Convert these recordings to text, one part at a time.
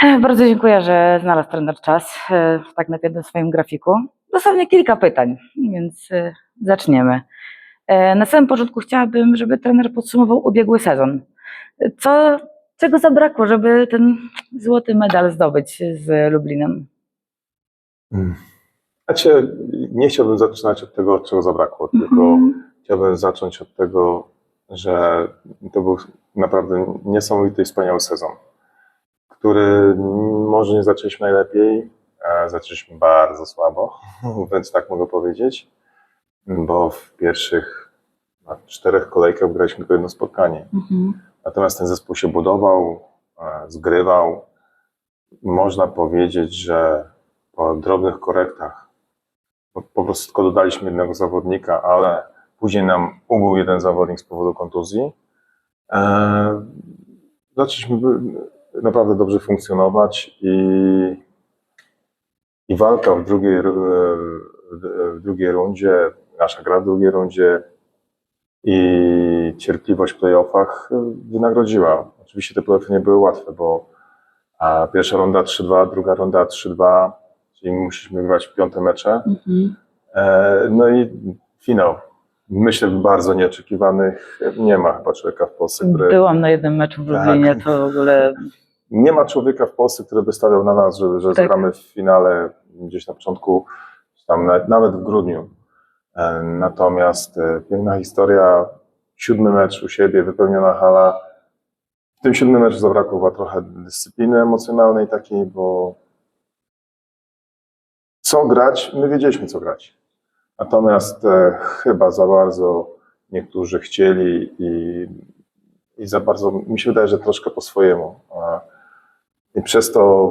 Bardzo dziękuję, że znalazł trener czas, e, tak na jednym swoim grafiku. Dosłownie kilka pytań, więc e, zaczniemy. E, Na samym początku chciałabym, żeby trener podsumował ubiegły sezon. Co, czego zabrakło, żeby ten złoty medal zdobyć z Lublinem? Znaczy, nie chciałbym zaczynać od tego, czego zabrakło, tylko Mhm. chciałbym zacząć od tego, że to był naprawdę niesamowity i wspaniały sezon, który może nie zaczęliśmy najlepiej, zaczęliśmy bardzo słabo, więc tak mogę powiedzieć, bo w pierwszych no, czterech kolejkach graliśmy tylko jedno spotkanie. Mhm. Natomiast ten zespół się budował, e, zgrywał. Można powiedzieć, że po drobnych korektach po, prostu tylko dodaliśmy jednego zawodnika, ale później nam ubył jeden zawodnik z powodu kontuzji. E, zaczęliśmy naprawdę dobrze funkcjonować i, i walka w drugiej, ru- w- w drugiej rundzie, nasza gra w drugiej rundzie i cierpliwość w playoffach wynagrodziła. Oczywiście te playoffy nie były łatwe, bo a pierwsza runda 3-2, druga runda 3-2, czyli musieliśmy grać piąte mecze. Mhm. E, No i finał. Myślę, bardzo nieoczekiwany. Nie ma chyba człowieka w Polsce, który. Byłam na jednym meczu w Tak. Lublinie, to w ogóle Nie ma człowieka w Polsce, który by stawiał na nas, że, że Tak. zagramy w finale gdzieś na początku, tam nawet, nawet w grudniu. E, Natomiast e, piękna historia, siódmy mecz u siebie, wypełniona hala. W tym siódmym meczu zabrakło chyba trochę dyscypliny emocjonalnej takiej, bo co grać, my wiedzieliśmy co grać. Natomiast e, chyba za bardzo niektórzy chcieli i, i za bardzo, mi się wydaje, że troszkę po swojemu. I przez to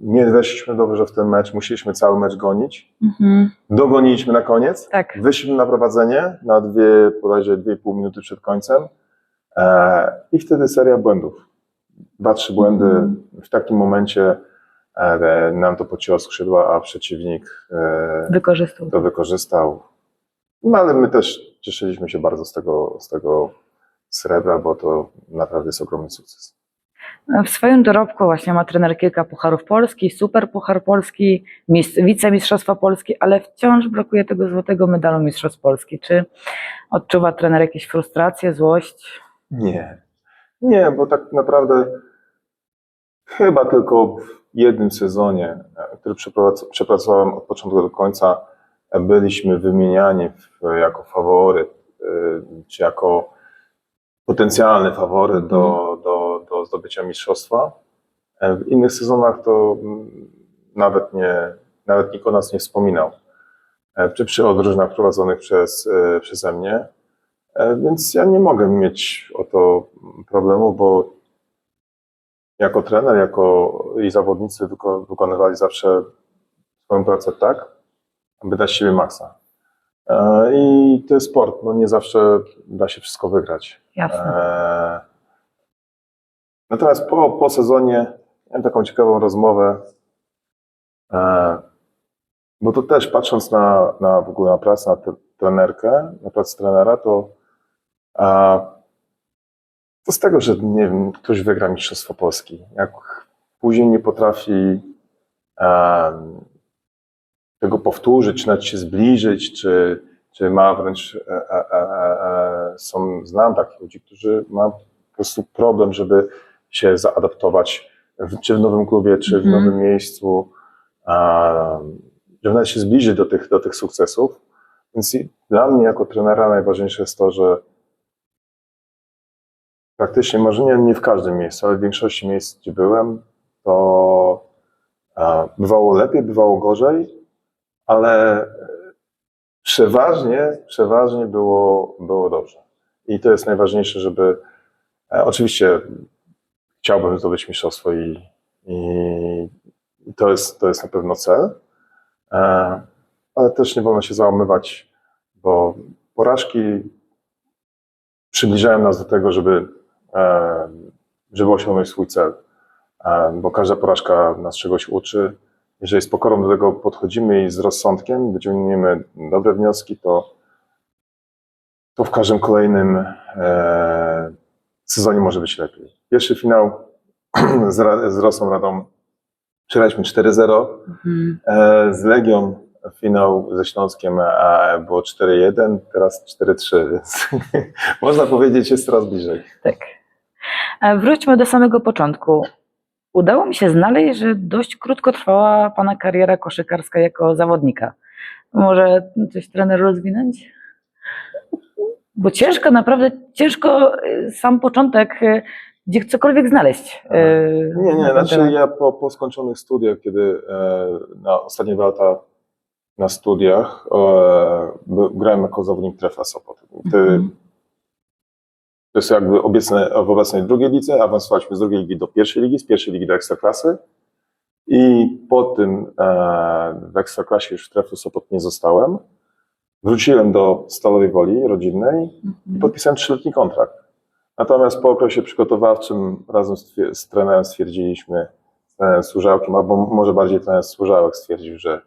nie weszliśmy dobrze w ten mecz, musieliśmy cały mecz gonić. mhm. Dogoniliśmy na koniec, tak. wyszliśmy na prowadzenie na dwie, bodajże dwie i pół minuty przed końcem e, i wtedy seria błędów. Dwa, trzy błędy Mhm. w takim momencie nam to pocięło skrzydła, a przeciwnik e, Wykorzystał. to wykorzystał. No ale my też cieszyliśmy się bardzo z tego, z tego srebra, bo to naprawdę jest ogromny sukces. W swoim dorobku właśnie ma trener kilka pucharów Polski, super puchar Polski, mis- wicemistrzostwa Polski, ale wciąż brakuje tego złotego medalu mistrzostw Polski. Czy odczuwa trener jakieś frustracje, złość? Nie. Nie, bo tak naprawdę chyba tylko jednym sezonie, e, który przeprac- przepracowałem od początku do końca, e, byliśmy wymieniani jako faworyt, e, czy jako potencjalny faworyt do, do, do zdobycia mistrzostwa. W innych sezonach to mm, nawet nie, nawet nikt o nas nie wspominał. Czy przy drużynach prowadzonych przez, przeze mnie. Więc ja nie mogę mieć o to problemu, bo jako trener, jako i zawodnicy wyko- wykonywali zawsze swoją pracę tak, aby dać siebie maksa. E, I to jest sport, no nie zawsze da się wszystko wygrać. Jasne. E, Natomiast po, po sezonie miałem taką ciekawą rozmowę, e, bo to też patrząc na, na w ogóle na pracę, na trenerkę, na pracę trenera, to, to z tego, że nie wiem, ktoś wygra Mistrzostwo Polski, jak później nie potrafi em, tego powtórzyć, czy nawet się zbliżyć, czy, czy ma wręcz, e, e, e, e, są, znam takich ludzi, którzy mają po prostu problem, żeby się zaadaptować, w, czy w nowym klubie, czy w Mhm. nowym miejscu, a, żeby nawet się zbliżyć do tych, do tych sukcesów. Więc dla mnie jako trenera najważniejsze jest to, że praktycznie, może nie, nie w każdym miejscu, ale w większości miejsc, gdzie byłem, to bywało lepiej, bywało gorzej, ale przeważnie, przeważnie było, było dobrze. I to jest najważniejsze, żeby e, oczywiście chciałbym zdobyć mistrzostwo i, i to jest, to jest na pewno cel, e, ale też nie wolno się załamywać, bo porażki przybliżają nas do tego, żeby, żeby osiągnąć swój cel, bo każda porażka nas czegoś uczy. Jeżeli z pokorą do tego podchodzimy i z rozsądkiem wyciągniemy dobre wnioski, to, to w każdym kolejnym e, sezonie może być lepiej. Pierwszy finał z, z Rosą Radą Przegraliśmy 4-0 Mhm. e, z Legią. Finał ze Śląskiem e, było 4-1, teraz 4-3, więc można powiedzieć, jest coraz bliżej. Tak. E, Wróćmy do samego początku. Udało mi się znaleźć, że dość krótko trwała Pana kariera koszykarska jako zawodnika. Może coś trener rozwinąć? Bo ciężko, naprawdę ciężko e, sam początek, e, gdzie cokolwiek znaleźć. e, Nie, nie, znaczy temat. ja po, po skończonych studiach, kiedy e, na ostatnie dwa lata na studiach e, grałem jako zawodnik Trefla Sopot. Ty, Mhm. To jest jakby obecne, w obecnej drugiej lidze, awansowaliśmy z drugiej ligi do pierwszej ligi, z pierwszej ligi do Ekstraklasy i po tym e, w Ekstraklasie już w Treflu Sopot nie zostałem. Wróciłem do Stalowej Woli rodzinnej i Mhm. podpisałem trzyletni kontrakt. Natomiast po okresie przygotowawczym razem z, z trenerem stwierdziliśmy, z trenerem Służałkiem, albo może bardziej trener Służałek stwierdził, że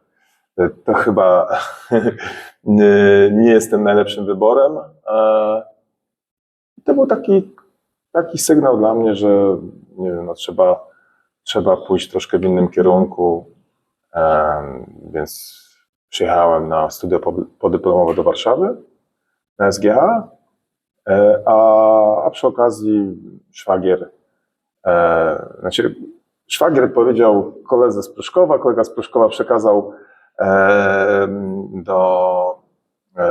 e, to chyba nie nie jestem najlepszym wyborem. E, To był taki, taki sygnał dla mnie, że nie wiem, no, trzeba, trzeba pójść troszkę w innym kierunku. Więc przyjechałem na studia po- podyplomowe do Warszawy, na SGH. E, A, a przy okazji szwagier, e, znaczy szwagier powiedział koledze z Pruszkowa, kolega z Pruszkowa przekazał e, do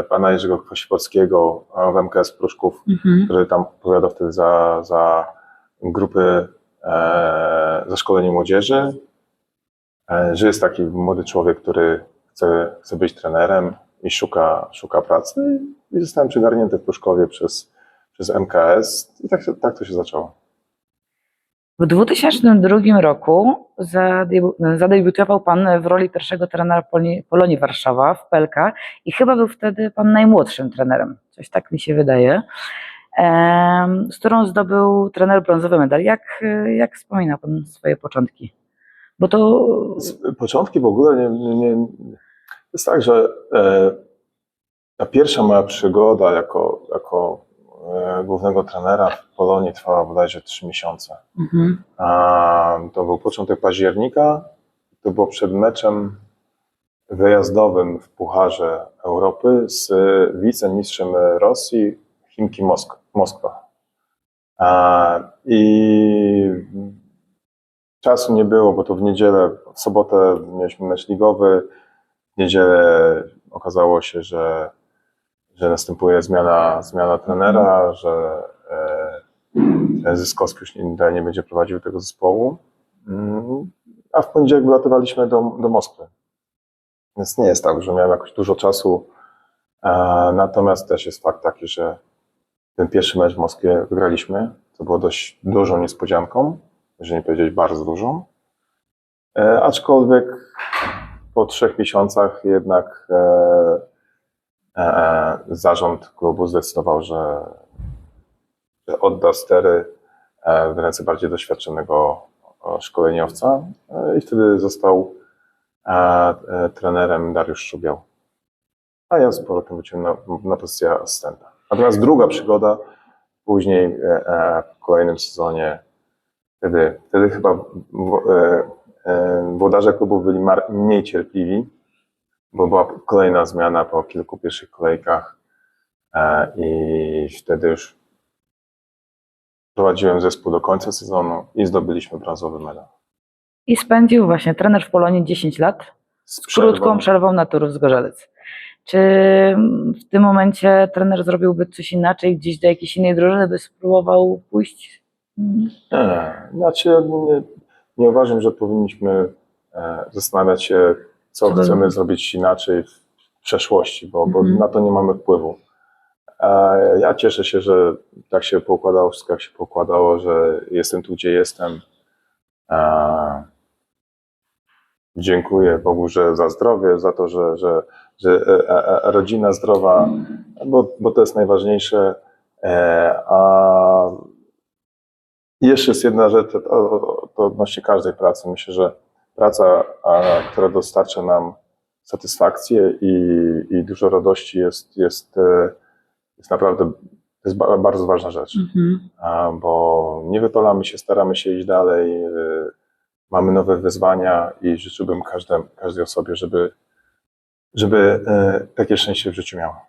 pana Jerzego Kwasipolskiego w MKS Pruszków, Mhm. który tam odpowiadał wtedy za, za grupy, e, za szkolenie młodzieży, e, że jest taki młody człowiek, który chce, chce być trenerem i szuka, szuka pracy. I zostałem przygarnięty w Pruszkowie przez, przez MKS i tak, tak to się zaczęło. W 2002 roku zadebiu- zadebiutował Pan w roli pierwszego trenera Polonii, Warszawa w PLK i chyba był wtedy Pan najmłodszym trenerem, coś tak mi się wydaje, z którą zdobył trener brązowy medal. Jak, jak wspomina Pan swoje początki? Bo to... Początki w ogóle nie. nie, nie jest tak, że e, ta pierwsza moja przygoda jako, jako głównego trenera w Polonii trwała bodajże trzy miesiące. Mhm. A, to był początek października. To było przed meczem wyjazdowym w Pucharze Europy z wicemistrzem Rosji, Chimki Mosk- Moskwa. A, I czasu nie było, bo to w niedzielę, w sobotę mieliśmy mecz ligowy. W niedzielę okazało się, że, że następuje zmiana, zmiana trenera, że e, Zyskowski już nie, nie będzie prowadził tego zespołu. Mm, A w poniedziałek wylatywaliśmy do, do Moskwy. Więc nie jest tak, że miałem jakoś dużo czasu. E, Natomiast też jest fakt taki, że ten pierwszy mecz w Moskwie wygraliśmy, co było dość dużą niespodzianką, jeżeli nie powiedzieć bardzo dużą. E, Aczkolwiek po trzech miesiącach jednak e, zarząd klubu zdecydował, że, odda stery e, w ręce bardziej doświadczonego szkoleniowca e, i wtedy został e, e, trenerem Dariusz Szubiał. A ja z powrotem wróciłem na, na pozycję asystenta. Natomiast druga przygoda później e, e, w kolejnym sezonie, wtedy, wtedy chyba e, e, włodarze klubu byli mniej cierpliwi, bo była kolejna zmiana po kilku pierwszych kolejkach e, i wtedy już prowadziłem zespół do końca sezonu i zdobyliśmy brązowy medal. I spędził właśnie trener w Polonii 10 lat z krótką przerwą na Turów Zgorzelec. Czy w tym momencie trener zrobiłby coś inaczej, gdzieś do jakiejś innej drużyny by spróbował pójść? Nie, znaczy nie, nie uważam, że powinniśmy e, zastanawiać się, co chcemy zrobić inaczej w przeszłości, bo, bo Mhm. na to nie mamy wpływu. E, Ja cieszę się, że tak się poukładało, wszystko jak się poukładało, że jestem tu, gdzie jestem. E, Dziękuję Bogu, że za zdrowie, za to, że, że, że e, e, e, rodzina zdrowa, bo, bo to jest najważniejsze. E, A jeszcze jest jedna rzecz, to, to odnośnie każdej pracy. Myślę, że praca, a, która dostarcza nam satysfakcję i, i dużo radości jest, jest, e, jest naprawdę jest ba- bardzo ważna rzecz, Mhm. bo nie wypalamy się, staramy się iść dalej. e, mamy nowe wyzwania i życzyłbym każdej, każdej osobie, żeby, żeby e, takie szczęście w życiu miała.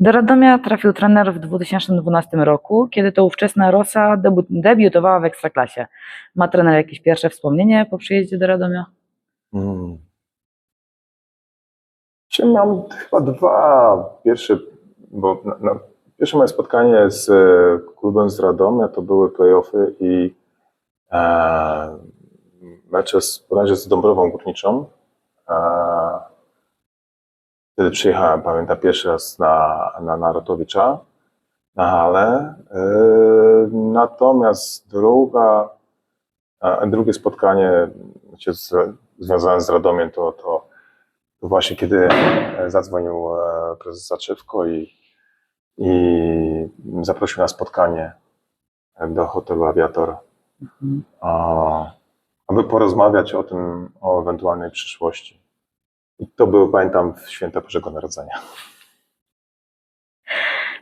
Do Radomia trafił trener w 2012 roku, kiedy to ówczesna Rosa debu- debiutowała w Ekstraklasie. Ma trener jakieś pierwsze wspomnienie po przyjeździe do Radomia? Mm. Dzisiaj mam chyba dwa. Pierwsze, bo na, na, pierwsze moje spotkanie z e, klubem z Radomia to były playoffy i e, mecze z, bodajże z Dąbrową Górniczą. E, wtedy przyjechałem, pamiętam, pierwszy raz na, na Narutowicza, na halę. E, natomiast druga, a drugie spotkanie się z, związane z Radomiem to, to, to właśnie kiedy e, zadzwonił e, prezes Zaczywko i, i zaprosił na spotkanie do hotelu Aviator, Mhm. aby porozmawiać o tym, o ewentualnej przyszłości. I to było, pamiętam, w święta Bożego Narodzenia.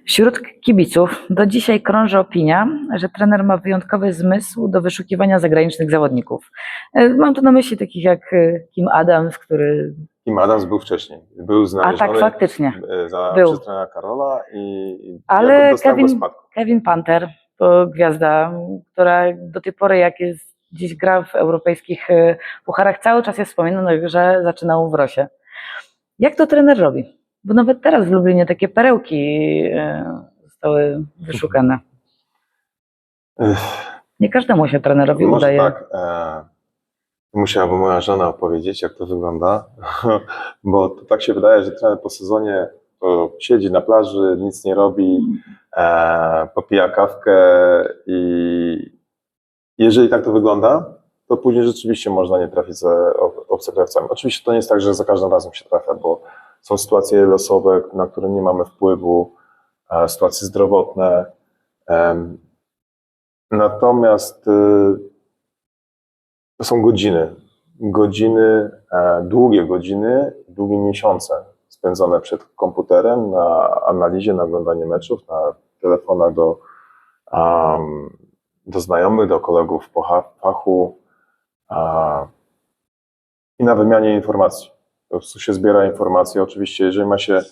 Wśród kibiców do dzisiaj krąży opinia, że trener ma wyjątkowy zmysł do wyszukiwania zagranicznych zawodników. E, Mam tu na myśli takich jak e, Kim Adams, który. Kim Adams był wcześniej. Był A znaleziony tak, faktycznie. e, za, Był. przez trenera Karola i, Ale ja Kevin-. Kevin Panther to gwiazda, która do tej pory, jak jest gdzieś gra w europejskich e, pucharach, cały czas jest wspominany, że zaczynał w Rosie. Jak to trener robi? Bo nawet teraz w Lublinie takie perełki e, zostały wyszukane. Nie każdemu się trenerowi Może udaje. tak. E, musiałaby moja żona opowiedzieć, jak to wygląda, bo to tak się wydaje, że trener po sezonie siedzi na plaży, nic nie robi, e, popija kawkę i jeżeli tak to wygląda, to później rzeczywiście można nie trafić ob- obcokrajowcami. Oczywiście to nie jest tak, że za każdym razem się trafia, bo są sytuacje losowe, na które nie mamy wpływu, e, sytuacje zdrowotne. Natomiast y, to są godziny. Godziny, e, długie godziny, długie miesiące spędzone przed komputerem na analizie, na oglądaniu meczów, na telefonach do, do znajomych, do kolegów po fachu a, i na wymianie informacji. Po prostu się zbiera informacje. Oczywiście, jeżeli ma się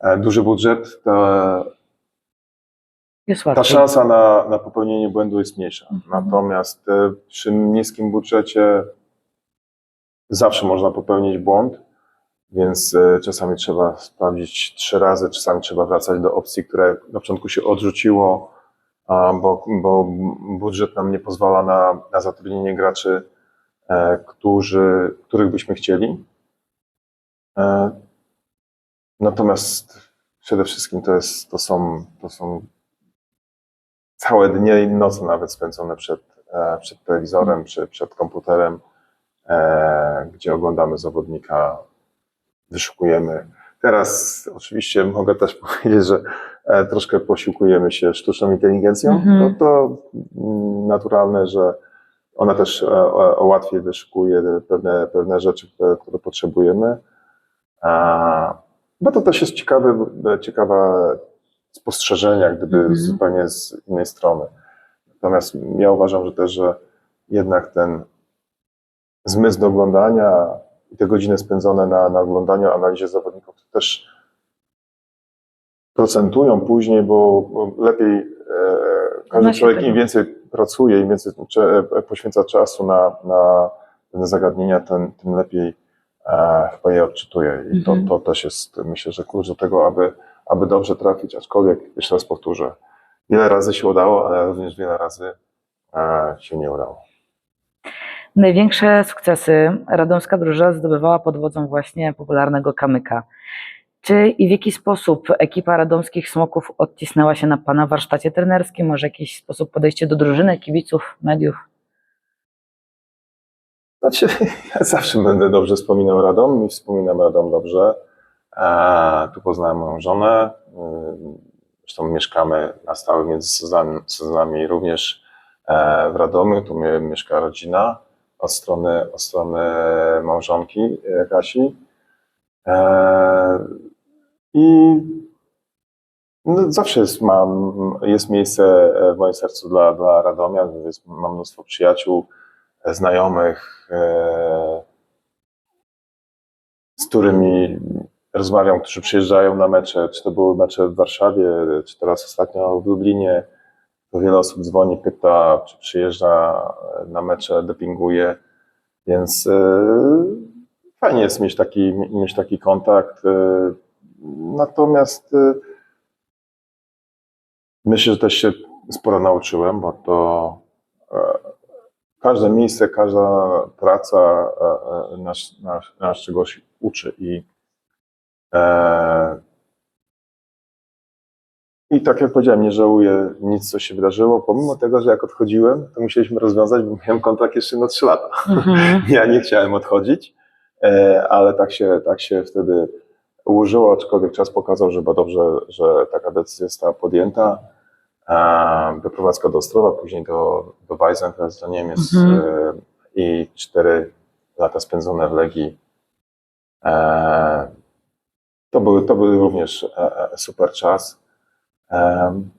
e, duży budżet, to ta szansa na, na popełnienie błędu jest mniejsza. Mhm. Natomiast e, przy niskim budżecie zawsze można popełnić błąd, więc e, czasami trzeba sprawdzić trzy razy, czasami trzeba wracać do opcji, które na początku się odrzuciło, bo, bo budżet nam nie pozwala na, na zatrudnienie graczy, e, którzy, których byśmy chcieli. E, Natomiast przede wszystkim to, jest, to, są, to są całe dnie i noce nawet spędzone przed, e, przed telewizorem czy przed komputerem, gdzie oglądamy zawodnika, wyszukujemy. Teraz oczywiście mogę też powiedzieć, że e, troszkę posiłkujemy się sztuczną inteligencją. Mhm. No to mm, naturalne, że ona też e, łatwiej wyszukuje pewne, pewne rzeczy, które, które potrzebujemy. No to też jest ciekawe, ciekawa spostrzeżenia, gdyby Mhm. zupełnie z innej strony. Natomiast ja uważam, że też, że jednak ten zmysł do oglądania i te godziny spędzone na, na oglądaniu, analizie zawodników to też procentują później, bo, lepiej e, każdy człowiek tego. im więcej pracuje, im więcej e, poświęca czasu na, na pewne zagadnienia, tym, tym lepiej e, chyba je odczytuje. I Mhm. to, to też jest, myślę, że klucz do tego, aby, aby dobrze trafić, aczkolwiek, jeszcze raz powtórzę, wiele razy się udało, ale również wiele razy e, się nie udało. Największe sukcesy radomska drużyna zdobywała pod wodzą właśnie popularnego Kamyka. Czy i w jaki sposób ekipa radomskich Smoków odcisnęła się na Pana warsztacie trenerskim? Może jakiś sposób podejście do drużyny, kibiców, mediów? Znaczy, ja zawsze będę dobrze wspominał Radom i wspominam Radom dobrze. E, tu poznałem moją żonę. Zresztą mieszkamy na stałe między sezonami, sezonami również e, w Radomiu. Tu mieszka rodzina od strony, od strony małżonki e, Kasi. E, I no, zawsze jest, mam, jest miejsce e, w moim sercu dla, dla Radomia. Jest, mam mnóstwo przyjaciół znajomych, z którymi rozmawiam, którzy przyjeżdżają na mecze, czy to były mecze w Warszawie, czy teraz ostatnio w Lublinie, wiele osób dzwoni, pyta, czy przyjeżdża na mecze, dopinguje, więc e, fajnie jest mieć taki, mieć taki kontakt. e, Natomiast e, myślę, że też się sporo nauczyłem, bo to e, każde miejsce, każda praca e, e, nas, nas, nas czegoś uczy i e, i tak jak powiedziałem, nie żałuję nic, co się wydarzyło, pomimo tego, że jak odchodziłem, to musieliśmy rozwiązać, bo miałem kontrakt jeszcze na 3 lata. Mhm. Ja nie chciałem odchodzić, e, ale tak się, tak się wtedy ułożyło, aczkolwiek czas pokazał, że chyba dobrze, że taka decyzja została podjęta. Wyprowadzka do Ostrowa, później do, do Weizen, teraz do Niemiec Mhm. e, i cztery lata spędzone w Legii. E, To był, to był również super czas. Em,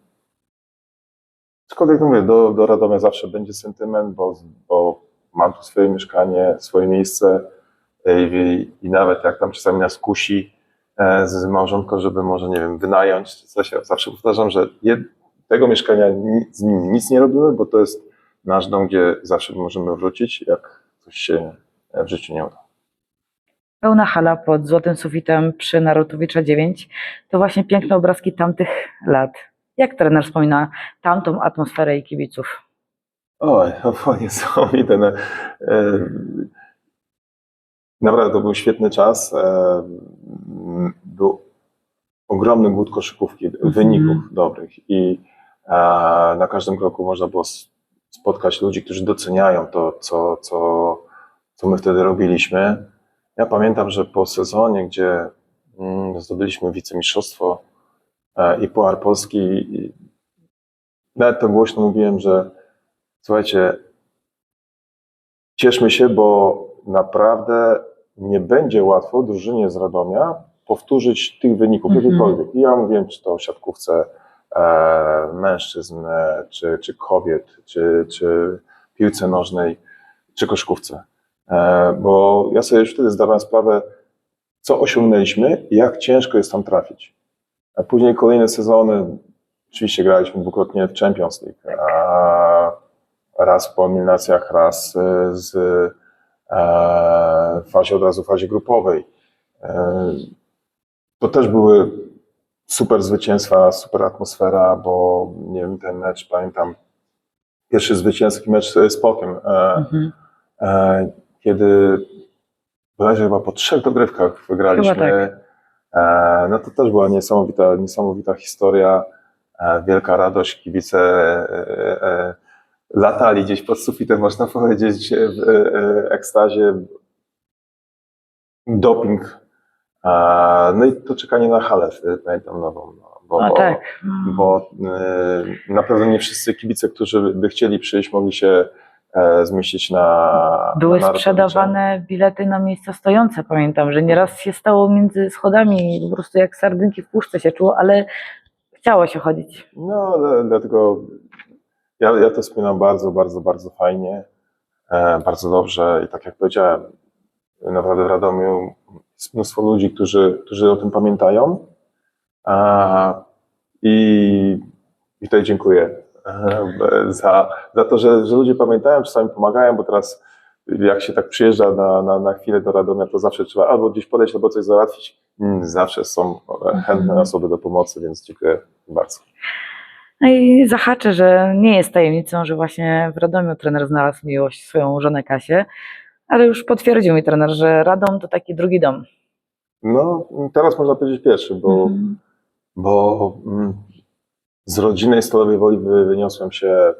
Aczkolwiek mówię, do, do Radomia zawsze będzie sentyment, bo, bo mam tu swoje mieszkanie, swoje miejsce e, i, i nawet jak tam czasami nas kusi e, z małżonką, żeby może, nie wiem, wynająć coś, ja zawsze powtarzam, że jed, tego mieszkania ni- z nim nic nie robimy, bo to jest nasz dom, gdzie zawsze możemy wrócić, jak coś się e, w życiu nie uda. Pełna hala pod złotym sufitem przy Narutowicza 9 to właśnie piękne obrazki tamtych lat. Jak trener wspomina tamtą atmosferę i kibiców? Oj, to niesamowite. No, e, Naprawdę to był świetny czas. e, Był ogromny głód koszykówki, wyników dobrych i e, na każdym kroku można było spotkać ludzi, którzy doceniają to, co, co, co my wtedy robiliśmy. Ja pamiętam, że po sezonie, gdzie mm, zdobyliśmy wicemistrzostwo e, i Puchar Polski, nawet to głośno mówiłem, że Słuchajcie, cieszmy się, bo naprawdę nie będzie łatwo drużynie z Radomia powtórzyć tych wyników, Mhm. jakichkolwiek. I ja mówiłem, czy to w siatkówce e, mężczyzn, e, czy, czy kobiet, czy, czy piłce nożnej, czy koszkówce. E, bo ja sobie już wtedy zdawałem sprawę, co osiągnęliśmy i jak ciężko jest tam trafić. A później kolejne sezony, oczywiście graliśmy dwukrotnie w Champions League, raz po eliminacjach, raz e, z e, w fazie od razu w fazie grupowej. To też były super zwycięstwa, super atmosfera, bo nie wiem, ten mecz, pamiętam, pierwszy zwycięski mecz z Pokiem, Mhm. Kiedy bodajże chyba po trzech dogrywkach wygraliśmy. Tak. E, No to też była niesamowita, niesamowita historia, e, wielka radość, kibice e, latali gdzieś pod sufitem, można powiedzieć, w ekstazie. Doping. No i to czekanie na halę, pamiętam nową. no, Bo, A bo, tak. bo e, na pewno nie wszyscy kibice, którzy by chcieli przyjść, mogli się zmieścić na. Były na sprzedawane bilety na miejsca stojące, pamiętam, że nieraz się stało między schodami po prostu jak sardynki w puszce się czuło, ale chciało się chodzić. No, dlatego ja, ja to wspominam bardzo, bardzo, bardzo fajnie, e, bardzo dobrze i tak jak powiedziałem, naprawdę w Radomiu jest mnóstwo ludzi, którzy, którzy o tym pamiętają i, i tutaj dziękuję e, za, za to, że, że ludzie pamiętają, czasami pomagają, bo teraz jak się tak przyjeżdża na, na, na chwilę do Radomia, to zawsze trzeba albo gdzieś podejść, albo coś załatwić. Mm, Zawsze są chętne Mhm. osoby do pomocy, więc dziękuję bardzo. No i zahaczę, że nie jest tajemnicą, że właśnie w Radomiu trener znalazł miłość swoją żonę Kasię, ale już potwierdził mi trener, że Radom to taki drugi dom. No, teraz można powiedzieć pierwszy, bo, Mhm. bo mm, z rodziny Stalowej Woli wy- wyniosłem się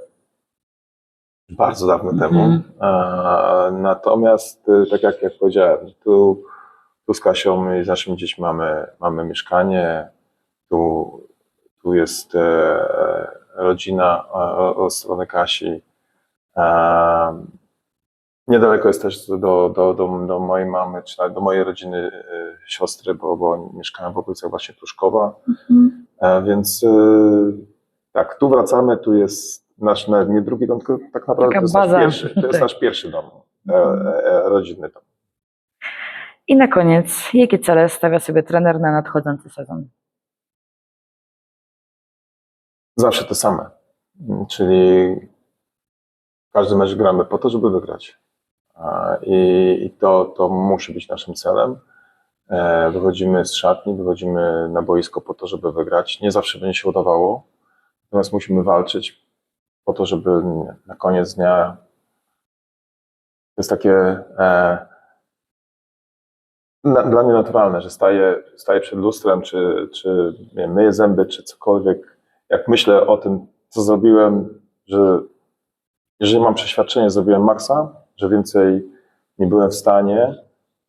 bardzo dawno Mhm. temu. Natomiast, y, tak jak, jak powiedziałem, tu, tu z Kasią i z naszymi dziećmi mamy, mamy mieszkanie, tu, tu jest e, rodzina e, od strony Kasi. E, Niedaleko jest też do, do, do, do mojej mamy, czy do mojej rodziny e, siostry, bo, bo oni mieszkają w okolicach właśnie Pruszkowa. Mhm. Więc e, tak, tu wracamy, tu jest nasz nie drugi dom, tylko tak naprawdę Taka to jest, baza. nasz pierwszy, to jest Tak. nasz pierwszy dom, e, e, rodzinny dom. I na koniec, jakie cele stawia sobie trener na nadchodzący sezon? Zawsze te same. Czyli każdy mecz gramy po to, żeby wygrać. I, i to, to musi być naszym celem. E, Wychodzimy z szatni, wychodzimy na boisko po to, żeby wygrać. Nie zawsze będzie się udawało, natomiast musimy walczyć po to, żeby na koniec dnia to jest takie e, na, dla mnie naturalne, że staję, staję przed lustrem, czy, czy wiem, myję zęby, czy cokolwiek. Jak myślę o tym, co zrobiłem, że jeżeli mam przeświadczenie, zrobiłem maksa, że więcej nie byłem w stanie,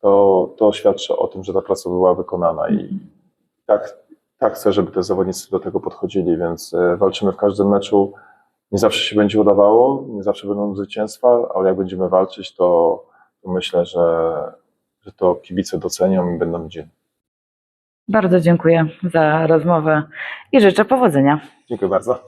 to, to świadczy o tym, że ta praca była wykonana i tak, tak chcę, żeby te zawodnicy do tego podchodzili, więc e, walczymy w każdym meczu. Nie zawsze się będzie udawało, nie zawsze będą zwycięstwa, ale jak będziemy walczyć, to, to myślę, że, że to kibice docenią i będą widzieli. Bardzo dziękuję za rozmowę i życzę powodzenia. Dziękuję bardzo.